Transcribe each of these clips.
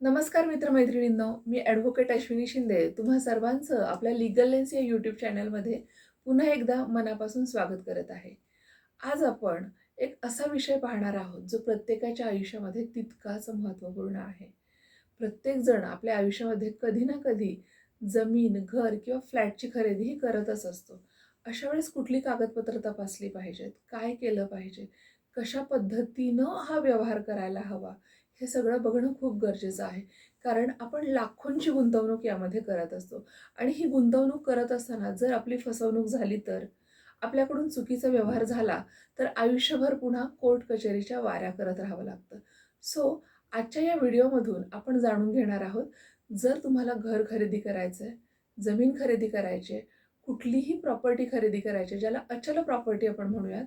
नमस्कार मित्रमैत्रिणींनो मी ॲडव्होकेट अश्विनी शिंदे. तुम्हा सर्वांचं आपल्या लिगल लेन्स या यूट्यूब चॅनलमध्ये पुन्हा एकदा मनापासून स्वागत करत आहे. आज आपण एक असा विषय पाहणार आहोत जो प्रत्येकाच्या आयुष्यामध्ये तितकाच महत्त्वपूर्ण आहे. प्रत्येकजण आपल्या आयुष्यामध्ये कधी ना कधी जमीन घर किंवा फ्लॅटची खरेदीही करतच असतो. अशा वेळेस कुठली कागदपत्र तपासली पाहिजेत? काय केलं पाहिजे? कशा पद्धतीनं हा व्यवहार करायला हवा? हे सगळं बघणं खूप गरजेचं आहे. कारण आपण लाखोंची गुंतवणूक यामध्ये करत असतो. आणि ही गुंतवणूक करत असताना जर आपली फसवणूक झाली तर आपल्याकडून चुकीचा व्यवहार झाला तर आयुष्यभर पुन्हा कोर्ट कचेरीच्या वाऱ्या करत राहावं लागतं. सो आजच्या या व्हिडिओमधून आपण जाणून घेणार आहोत जर तुम्हाला घर खरेदी करायचं आहे जमीन खरेदी करायची आहे कुठलीही प्रॉपर्टी खरेदी करायची आहे, ज्याला अचल प्रॉपर्टी आपण म्हणूयात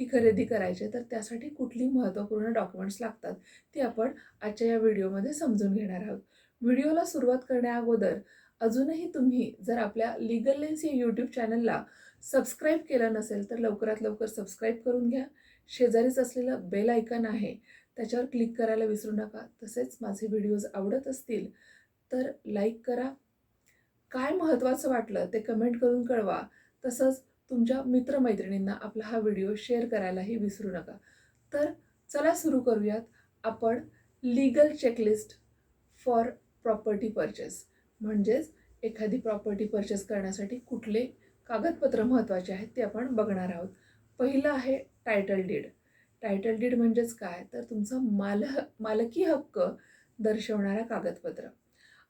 ही खरेदी करायची तर त्यासाठी कुठली महत्त्वपूर्ण डॉक्युमेंट्स लागतात ती आपण आजच्या या व्हिडिओमध्ये समजून घेणार आहोत. व्हिडिओला सुरुवात करण्याअगोदर अजूनही तुम्ही जर आपल्या लिगल लेन्स या यूट्यूब चॅनलला सबस्क्राईब केलं नसेल तर लवकरात लवकर सबस्क्राईब करून घ्या. शेजारीच असलेलं बेल आयकन आहे त्याच्यावर क्लिक करायला विसरू नका. तसेच माझे व्हिडिओज आवडत असतील तर लाईक करा. काय महत्त्वाचं वाटलं ते कमेंट करून कळवा. तसंच तुमच्या मित्रमैत्रिणींना आपला हा व्हिडिओ शेअर करायलाही विसरू नका. तर चला सुरू करूयात आपण legal checklist for property purchase म्हणजेच एखादी प्रॉपर्टी परचेस करण्यासाठी कुठले कागदपत्र महत्त्वाचे आहेत ते आपण बघणार आहोत. पहिलं आहे टायटल डीड टायटल डीड म्हणजेच काय? तर तुमचं माल मालकी हक्क दर्शवणारा कागदपत्र.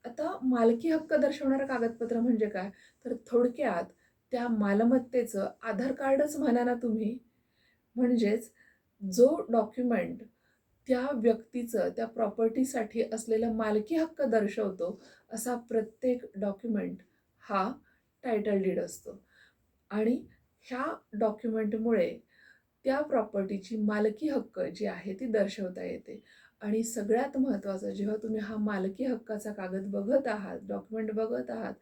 आता मालकी हक्क दर्शवणारं कागदपत्र म्हणजे काय? तर थोडक्यात त्या मालमत्तेचं आधार कार्डच म्हणा ना तुम्ही. म्हणजेच जो डॉक्युमेंट त्या व्यक्तीचं त्या प्रॉपर्टीसाठी असलेला मालकी हक्क दर्शवतो असा प्रत्येक डॉक्युमेंट हा टायटल डीड असतो. आणि ह्या डॉक्युमेंटमुळे त्या प्रॉपर्टीची मालकी हक्क जी आहे ती दर्शवता येते. आणि सगळ्यात महत्त्वाचं जेव्हा तुम्ही हा मालकी हक्काचा कागद बघत आहात डॉक्युमेंट बघत आहात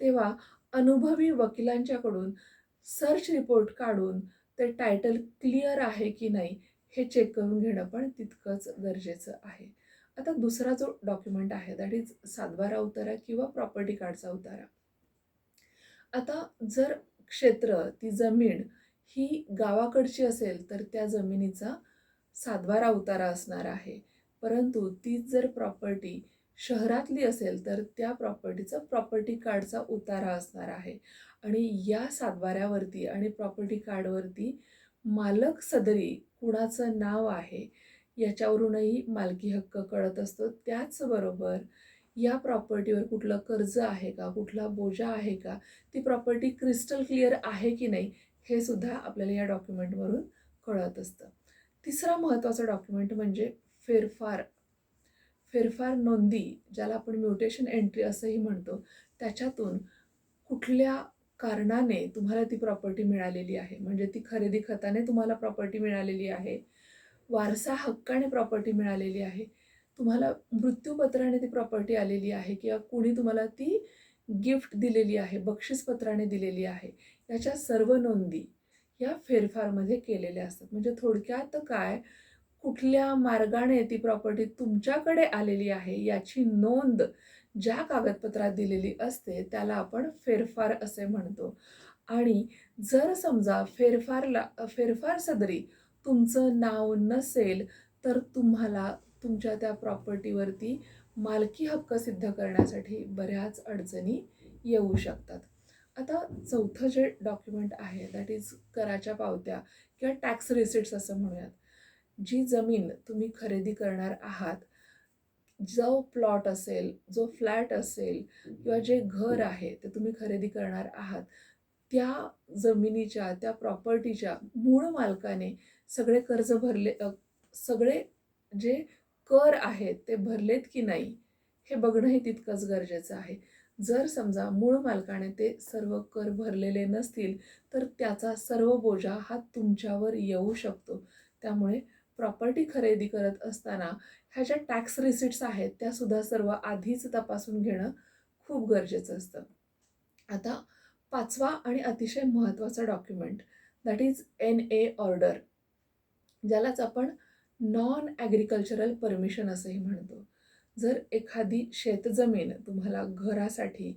तेव्हा अनुभवी वकिलांच्याकडून सर्च रिपोर्ट काढून ते टायटल क्लिअर आहे की नाही हे चेक करून घेणं पण तितकंच गरजेचं आहे. आता दुसरा जो डॉक्युमेंट आहे दॅट इज सातबारा उतारा किंवा प्रॉपर्टी कार्डचा उतारा. आता जर क्षेत्र ती जमीन ही गावाकडची असेल तर त्या जमिनीचा सातबारा उतारा असणार आहे. परंतु तीच जर प्रॉपर्टी शहरातली असेल तर त्या प्रॉपर्टीचा प्रॉपर्टी कार्डचा उतारा असणार आहे. आणि या सातबाऱ्यावरती आणि प्रॉपर्टी कार्डवरती मालक सदरी कुणाचं नाव आहे याच्यावरूनही मालकी हक्क कळत असतो. त्याचबरोबर या प्रॉपर्टीवर कुठलं कर्ज आहे का कुठला बोजा आहे का ती प्रॉपर्टी क्रिस्टल क्लिअर आहे की नाही हे सुद्धा आपल्याला या डॉक्युमेंटवरून कळत असतं. तिसरा महत्त्वाचा डॉक्युमेंट म्हणजे फेरफार फेरफार नोंदी ज्याला आपण म्युटेशन एंट्री असंही म्हणतो त्याच्यातून कुठल्या कारणाने तुम्हाला ती प्रॉपर्टी मिळालेली आहे? म्हणजे ती खरेदी खताने तुम्हाला प्रॉपर्टी मिळालेली आहे वारसा हक्काने प्रॉपर्टी मिळालेली आहे तुम्हाला मृत्यूपत्राने ती प्रॉपर्टी आलेली आहे किंवा कुणी तुम्हाला ती गिफ्ट दिलेली आहे बक्षीसपत्राने दिलेली आहे याच्या सर्व नोंदी या फेरफारमध्ये केलेल्या असतात. म्हणजे थोडक्यात काय कुठल्या मार्गाने ती प्रॉपर्टी तुमच्याकडे आलेली आहे याची नोंद ज्या कागदपत्रात दिलेली असते त्याला आपण फेरफार असे म्हणतो. आणि जर समजा फेरफारला फेरफार सदरी तुमचं नाव नसेल तर तुम्हाला तुमच्या त्या प्रॉपर्टीवरती मालकी हक्क सिद्ध करण्यासाठी बऱ्याच अडचणी येऊ शकतात. आता चौथं जे डॉक्युमेंट आहे दॅट इज कराच्या पावत्या किंवा टॅक्स रिसिट्स असं म्हणूयात. जी जमीन तुम्ही खरेदी करणार आहात जो प्लॉट असेल जो फ्लॅट असेल किंवा जे घर आहे ते तुम्ही खरेदी करणार आहात त्या जमिनीच्या त्या प्रॉपर्टीच्या मूळ मालकाने सगळे कर्ज भरले सगळे जे कर आहेत ते भरलेत की नाही हे बघणंही तितकंच गरजेचं आहे. जर समजा मूळ मालकाने ते सर्व कर भरलेले नसतील तर त्याचा सर्व बोजा हा तुमच्यावर येऊ शकतो. त्यामुळे प्रॉपर्टी खरेदी करत असताना ह्या ज्या टॅक्स रिसिट्स आहेत त्यासुद्धा सर्व आधीच तपासून घेणं खूप गरजेचं असतं. आता पाचवा आणि अतिशय महत्त्वाचा document that is N A order ज्यालाच आपण नॉन ॲग्रिकल्चरल परमिशन असंही म्हणतो. जर एखादी शेतजमीन तुम्हाला घरासाठी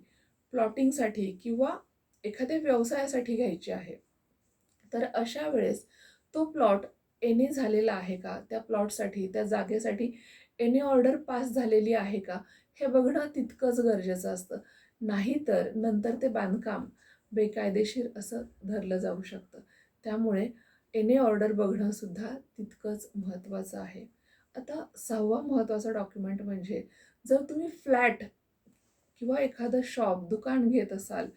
प्लॉटिंगसाठी किंवा एखाद्या व्यवसायासाठी घ्यायची आहे तर अशा वेळेस तो प्लॉट एने झालेला आहे का? त्या प्लॉटसाठी त्या जागेसाठी एने ऑर्डर पास झालेली आहे का? हे बघणं तितकंच गरजेचं असतं. नाहीतर नंतर ते बांधकाम बेकायदेशीर असं धरलं जाऊ शकतं. त्यामुळे एने ऑर्डर बघणंसुद्धा तितकंच महत्त्वाचं आहे. आता सहावा महत्त्वाचा डॉक्युमेंट म्हणजे जर तुम्ही फ्लॅट किंवा एखादं शॉप दुकान घेत असाल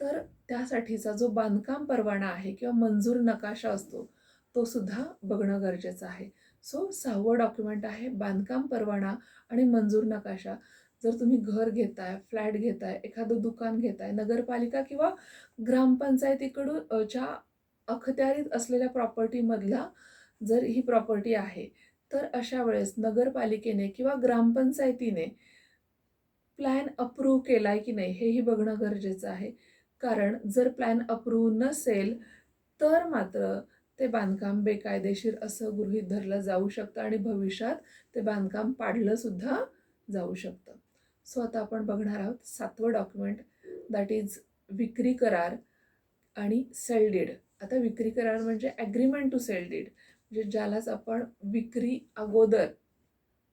तर त्यासाठीचा जो बांधकाम परवाना आहे किंवा मंजूर नकाशा असतो तो सुद्धा बघणं गरजेचं आहे. सो सहावं डॉक्युमेंट आहे बांधकाम परवाना आणि मंजूर नकाशा. जर तुम्ही घर घेताय फ्लॅट घेताय एखादं दुकान घेताय नगरपालिका किंवा ग्रामपंचायतीकडून ज्या च्या अखत्यारीत असलेल्या प्रॉपर्टीमधला जर ही प्रॉपर्टी आहे तर अशा वेळेस नगरपालिकेने किंवा ग्रामपंचायतीने प्लॅन अप्रूव्ह आहे की नाही हेही बघणं गरजेचं आहे. कारण जर प्लॅन अप्रूव्ह नसेल तर मात्र ते बांधकाम बेकायदेशीर असं गृहीत धरलं जाऊ शकतं आणि भविष्यात ते बांधकाम पाडलं सुद्धा जाऊ शकतं. सो आता आपण बघणार आहोत सातवं डॉक्युमेंट दॅट इज विक्री करार आणि सेल डीड आता विक्री करार म्हणजे ॲग्रीमेंट टू सेल डीड म्हणजे ज्यालाच आपण विक्री अगोदर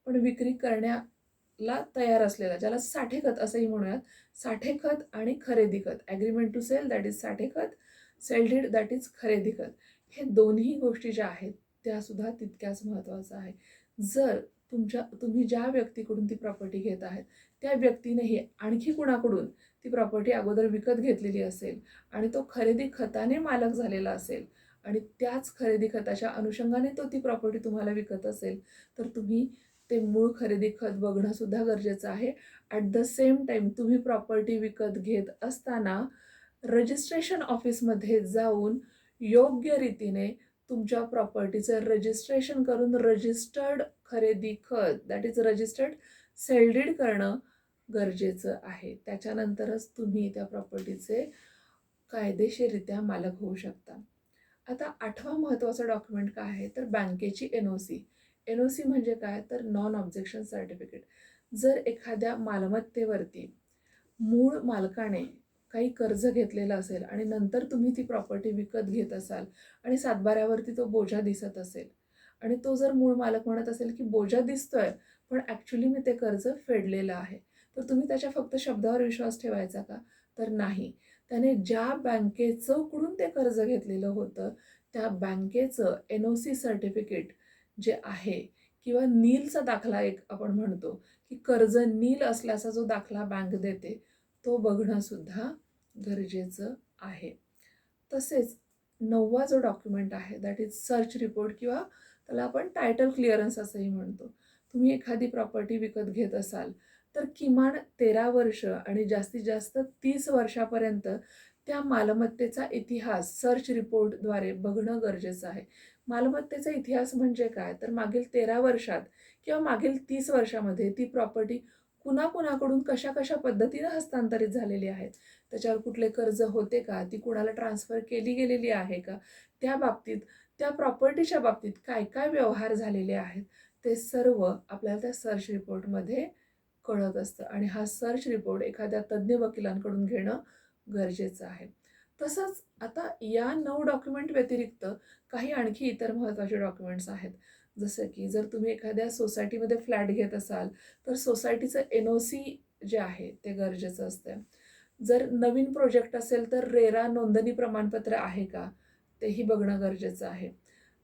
पण विक्री करण्याला तयार असलेला ज्याला साठेखत असंही म्हणूयात साठेखत आणि खरेदी खत agreement to sale that is साठेखत. Sale deed that is खरेदी खत हे दोन्ही गोष्टी ज्या आहेत त्यासुद्धा तितक्याच महत्त्वाचं आहे. जर तुमच्या तुम्ही ज्या व्यक्तीकडून ती प्रॉपर्टी घेत आहेत त्या व्यक्तीनेही आणखी कुणाकडून ती प्रॉपर्टी अगोदर विकत घेतलेली असेल आणि तो खरेदी खताने मालक झालेला असेल आणि त्याच खरेदी खताच्या अनुषंगाने तो ती प्रॉपर्टी तुम्हाला विकत असेल तर तुम्ही ते मूळ खरेदी खत बघणंसुद्धा गरजेचं आहे. ॲट द सेम टाईम तुम्ही प्रॉपर्टी विकत घेत असताना रजिस्ट्रेशन ऑफिसमध्ये जाऊन योग्य रीतीने तुमच्या प्रॉपर्टीचं रजिस्ट्रेशन करून रजिस्टर्ड खरेदी खत दॅट इज रजिस्टर्ड सेल्डीड करणं गरजेचं आहे. त्याच्यानंतरच तुम्ही त्या प्रॉपर्टीचे कायदेशीररित्या मालक होऊ शकता. आता आठवा महत्त्वाचा डॉक्युमेंट काय आहे? तर बँकेची N O C N O C म्हणजे काय? तर नॉन ऑब्जेक्शन सर्टिफिकेट जर एखाद्या मालमत्तेवरती मूळ मालकाने काही कर्ज घेतलेलं असेल आणि नंतर तुम्ही ती प्रॉपर्टी विकत घेत असाल आणि सातबाऱ्यावरती तो बोजा दिसत असेल. आणि तो जर मूळ मालक म्हणत असेल की बोजा दिसतोय पण ॲक्च्युली मी ते कर्ज फेडलेलं आहे तर तुम्ही त्याच्या फक्त शब्दावर विश्वास ठेवायचा का? तर नाही. त्याने ज्या बँकेचं कडून ते कर्ज घेतलेलं होतं त्या बँकेचं एन ओ सी सर्टिफिकेट जे आहे किंवा नीलचा दाखला एक आपण म्हणतो की कर्ज नील असल्याचा जो दाखला बँक देते तो बघणंसुद्धा गरजेचं आहे. तसेच नववा जो डॉक्युमेंट आहे दॅट इज सर्च रिपोर्ट किंवा त्याला आपण टायटल क्लिअरन्स असंही म्हणतो. तुम्ही एखादी प्रॉपर्टी विकत घेत असाल तर किमान तेरा वर्ष आणि जास्तीत जास्त तीस वर्षापर्यंत त्या मालमत्तेचा इतिहास सर्च रिपोर्टद्वारे बघणं गरजेचं आहे. मालमत्तेचा इतिहास म्हणजे काय? तर मागील तेरा वर्षात किंवा मागील तीस वर्षामध्ये ती प्रॉपर्टी कुणाकुणाकडून कशा कशा पद्धतीनं हस्तांतरित झालेली आहेत? त्याच्यावर कुठले कर्ज होते का? ती कुणाला ट्रान्सफर केली गेलेली आहे का? त्या बाबतीत त्या प्रॉपर्टीच्या बाबतीत काय काय व्यवहार झालेले आहेत? ते सर्व आपल्याला त्या सर्च रिपोर्टमध्ये कळत असतं. आणि हा सर्च रिपोर्ट एखाद्या तज्ज्ञ वकिलांकडून घेणं गरजेचं आहे. तसंच आता या नऊ डॉक्युमेंट व्यतिरिक्त काही आणखी इतर महत्त्वाचे डॉक्युमेंट्स आहेत. जसं की जर तुम्ही एखाद्या सोसायटीमध्ये फ्लॅट घेत असाल तर सोसायटीचं एन ओ सी जे आहे ते गरजेचं असतं. जर नवीन प्रोजेक्ट असेल तर रेरा नोंदणी प्रमाणपत्र आहे का? तेही बघणं गरजेचं आहे.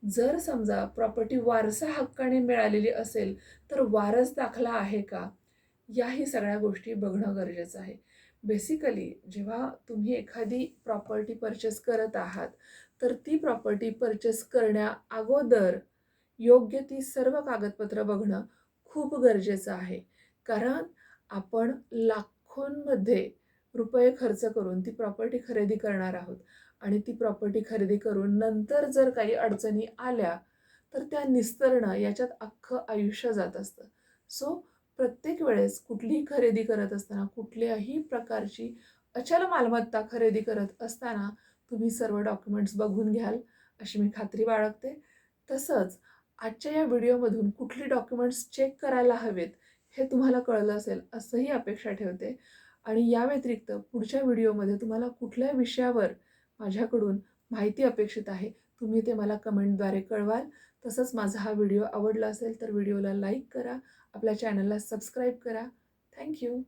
जर समजा प्रॉपर्टी वारसा हक्काने मिळालेली असेल तर वारस दाखला आहे का? याही सगळ्या गोष्टी बघणं गरजेचं आहे. बेसिकली जेव्हा तुम्ही एखादी प्रॉपर्टी परचेस करत आहात तर ती प्रॉपर्टी परचेस करण्या अगोदर योग्य ती सर्व कागदपत्र बघणं खूप गरजेचं आहे. कारण आपण लाखोंमध्ये रुपये खर्च करून ती प्रॉपर्टी खरेदी करणार आहोत आणि ती प्रॉपर्टी खरेदी करून नंतर जर काही अडचणी आल्या तर त्या निस्तरणं याच्यात अख्खं आयुष्य जात असतं. सो प्रत्येक वेळेस कुठलीही खरेदी करत असताना कुठल्याही प्रकारची अचल मालमत्ता खरेदी करत असताना तुम्ही सर्व डॉक्युमेंट्स बघून घ्याल अशी मी खात्री बाळगते. तसंच आजच्या या व्हिडिओमधून कुठली डॉक्युमेंट्स चेक करायला हवेत हे तुम्हाला कळलं असेल असंही अपेक्षा ठेवते. आणि या व्यतिरिक्त पुढच्या व्हिडिओमध्ये तुम्हाला कुठल्या विषयावर माझ्याकडून माहिती अपेक्षित आहे तुम्ही ते मला कमेंटद्वारे कळवाल. तसंच माझा हा व्हिडिओ आवडला असेल तर व्हिडिओला लाईक करा आपल्या चॅनलला सबस्क्राईब करा. थँक्यू